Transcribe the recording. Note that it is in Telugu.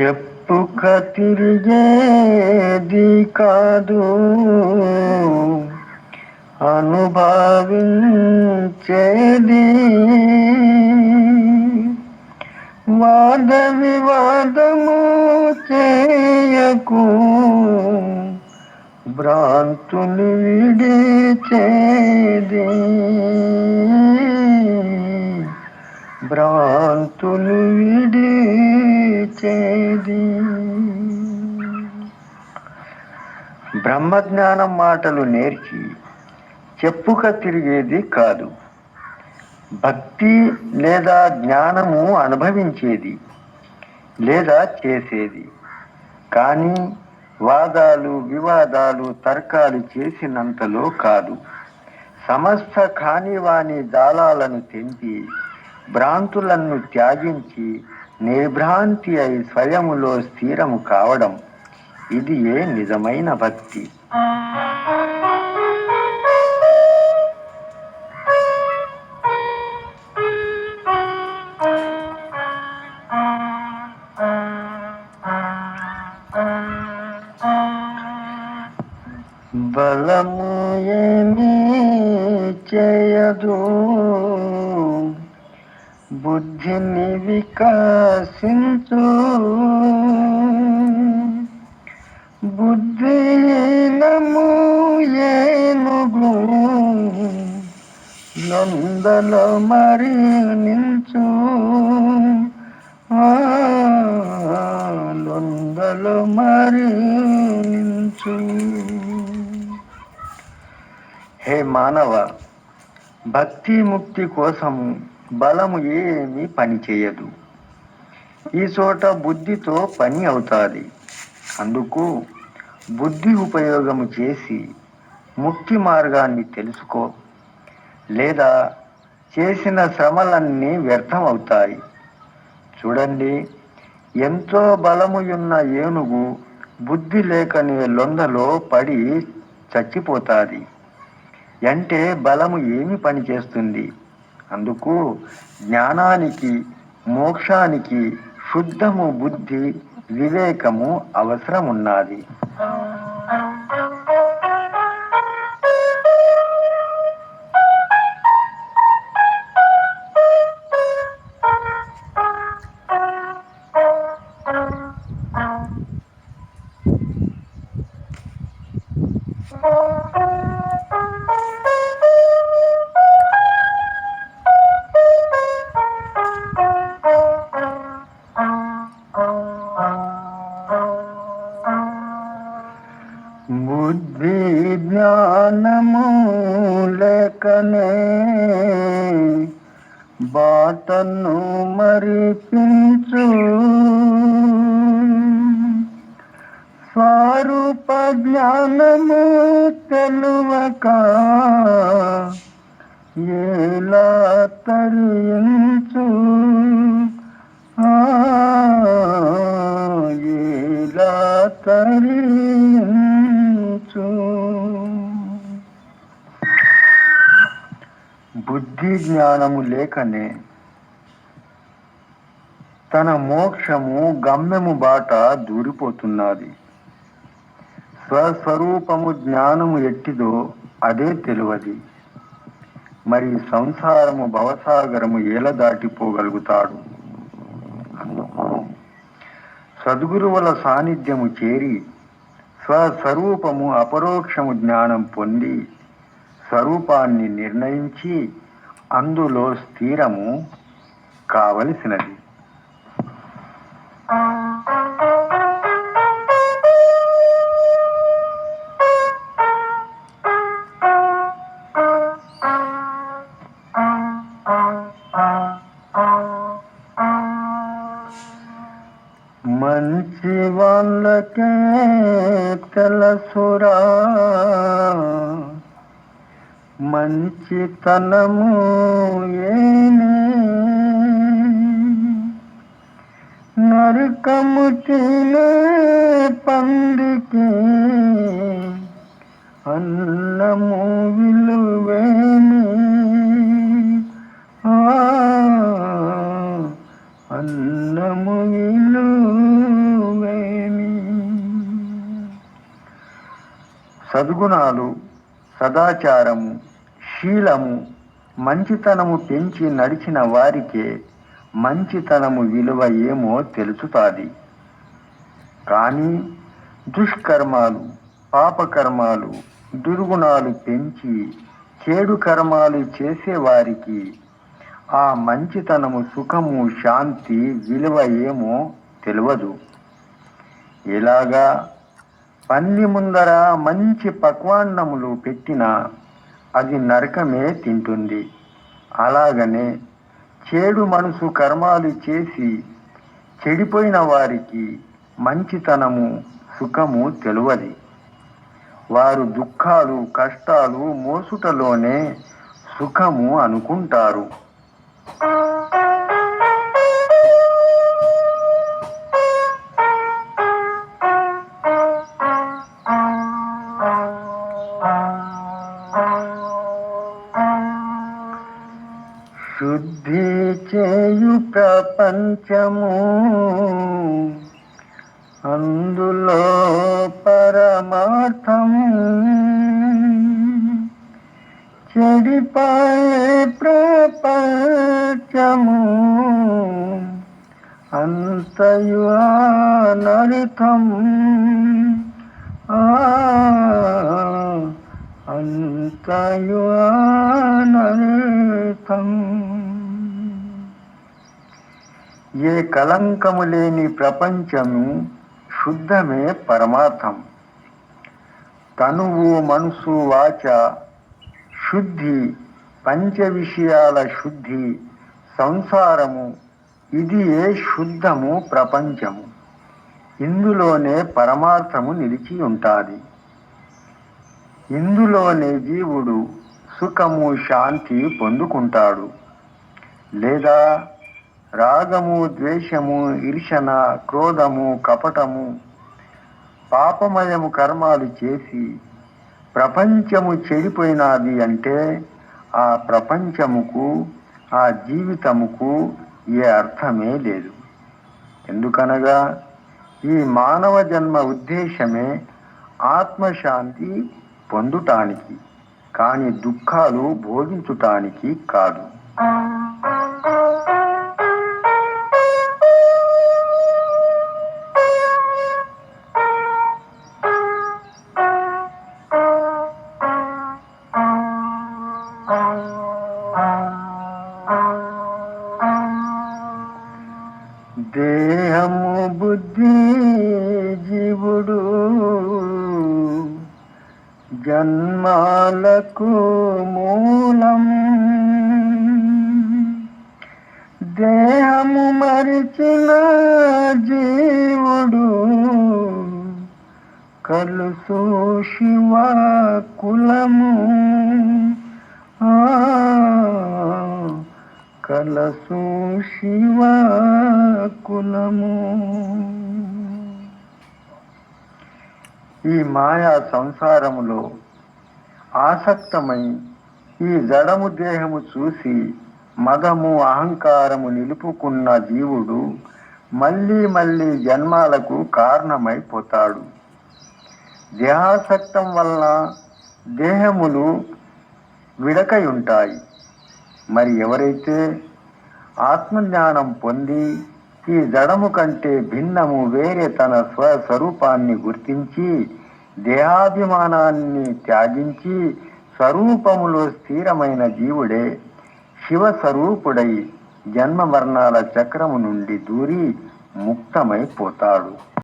చెప్పుక తిరిగేది కాదు. అనుభవించేది. వాద వివాదము చేయకు. భ్రాంతులు విడిచేది భ్రాంతులు విడి విడిచేది బ్రహ్మజ్ఞానం మాటలు నేర్చి చెప్పుక తిరిగేది కాదు. భక్తి లేదా జ్ఞానము అనుభవించేది లేదా చేసేది. కానీ వాదాలు వివాదాలు తర్కాలు చేసినంతలో కాదు. సమస్త కానివాని జాలాలను తెంపి భ్రాంతులను త్యాగించి నిర్భ్రాంతి అయి స్వయములో స్థిరము కావడం ఇది ఏ నిజమైన భక్తి? బలము ఏమీ చేయదు. బుద్ధిని వికాసించు బుద్ధిహీనము ఏనుగు. నందలో మరి నించు. లొందలో మరి నించు. హే మానవ భక్తి ముక్తి కోసము బలము ఏమీ పని చేయదు. ఈ చోట బుద్ధితో పని అవుతాది. అందుకు బుద్ధి ఉపయోగము చేసి ముక్తి మార్గాన్ని తెలుసుకో. లేదా చేసిన శ్రమలన్నీ వ్యర్థం అవుతాయి చూడండి ఎంతో బలము ఉన్న ఏనుగు బుద్ధి లేకనే లొందలో పడి చచ్చిపోతాది. అంటే బలము ఏమి పని చేస్తుంది? అందుకు జ్ఞానానికి మోక్షానికి శుద్ధము బుద్ధి వివేకము అవసరం ఉన్నది బుద్ధి జ్ఞానము లేకనే బాటను మరిపించు. స్వరూప జ్ఞానము తెలువక ఎలా తరించు? ఎలా తరి జ్ఞానము లేకనే. తన మోక్షము గమ్యము బాట దూరిపోతున్నది. స్వస్వరూపము జ్ఞానము ఎట్టిదో అదే తెలియదు మరి సంసారము భవసాగరము ఏల దాటిపోగలుగుతాడు? సద్గురువుల సాన్నిధ్యము చేరి స్వస్వరూపము అపరోక్షము జ్ఞానం పొంది స్వరూపాన్ని నిర్ణయించి అందులో స్థిరము కావలసినది. మంచి వాళ్ళకే తెలసురా. మంచితనము ఏనే నరకము తినే పందికి అన్నము విలువేని అన్నము విలువేని సద్గుణాలు సదాచారము శీలము మంచితనము పెంచి నడిచిన వారికే మంచితనము విలువ ఏమో తెలుసుతాది. కానీ దుష్కర్మాలు పాపకర్మాలు దుర్గుణాలు పెంచి చేడు కర్మాలు చేసేవారికి ఆ మంచితనము సుఖము శాంతి విలువ ఏమో తెలియదు ఇలాగా పల్లి ముందర మంచి పక్వాన్నములు పెట్టినా అది నరకమే తింటుంది. అలాగనే చెడు మనసు కర్మాలు చేసి చెడిపోయిన వారికి మంచితనము సుఖము తెలువది. వారు దుఃఖాలు కష్టాలు మోసుటలోనే సుఖము అనుకుంటారు. ప్రపంచము. అందులో పరమార్థం. చెడిపాయే ప్రపంచము. అంతయు అనర్థం. అంతయు అనర్థం. ఏ కలంకము లేని ప్రపంచము శుద్ధమే పరమార్థం. తనువు మనసు వాచ శుద్ధి పంచ విషయాల శుద్ధి సంసారము ఇది ఏ శుద్ధము ప్రపంచము. ఇందులోనే పరమార్థము నిలిచి ఉంటుంది. ఇందులోనే జీవుడు సుఖము శాంతి పొందుకుంటాడు. లేదా రాగము ద్వేషము ఈర్షణ క్రోధము కపటము పాపమయము కర్మాలు చేసి ప్రపంచము చెడిపోయినది అంటే ఆ ప్రపంచముకు ఆ జీవితముకు ఏ అర్థమే లేదు. ఎందుకనగా ఈ మానవ జన్మ ఉద్దేశమే ఆత్మశాంతి పొందుటానికి కానీ దుఃఖాలు భోగించుటానికి కాదు. జన్మాలకు మూలం. దేహము మరిచిన జీవుడు కలుసు శివ కులము. ఆ కలసు శివ కులము. ఈ మాయా సంసారములో ఆసక్తమై ఈ జడము దేహము చూసి మదము అహంకారము నిలుపుకున్న జీవుడు మళ్ళీ మళ్ళీ జన్మాలకు కారణమైపోతాడు. దేహాసక్తం వలన దేహములు విడకయుంటాయి మరి ఎవరైతే ఆత్మజ్ఞానం పొంది ఈ జడము కంటే భిన్నము వేరే తన స్వస్వరూపాన్ని గుర్తించి దేహాభిమానాన్ని త్యాగించి స్వరూపములో స్థిరమైన జీవుడే. శివస్వరూపుడై జన్మ మరణాల చక్రము నుండి దూరి ముక్తమైపోతాడు.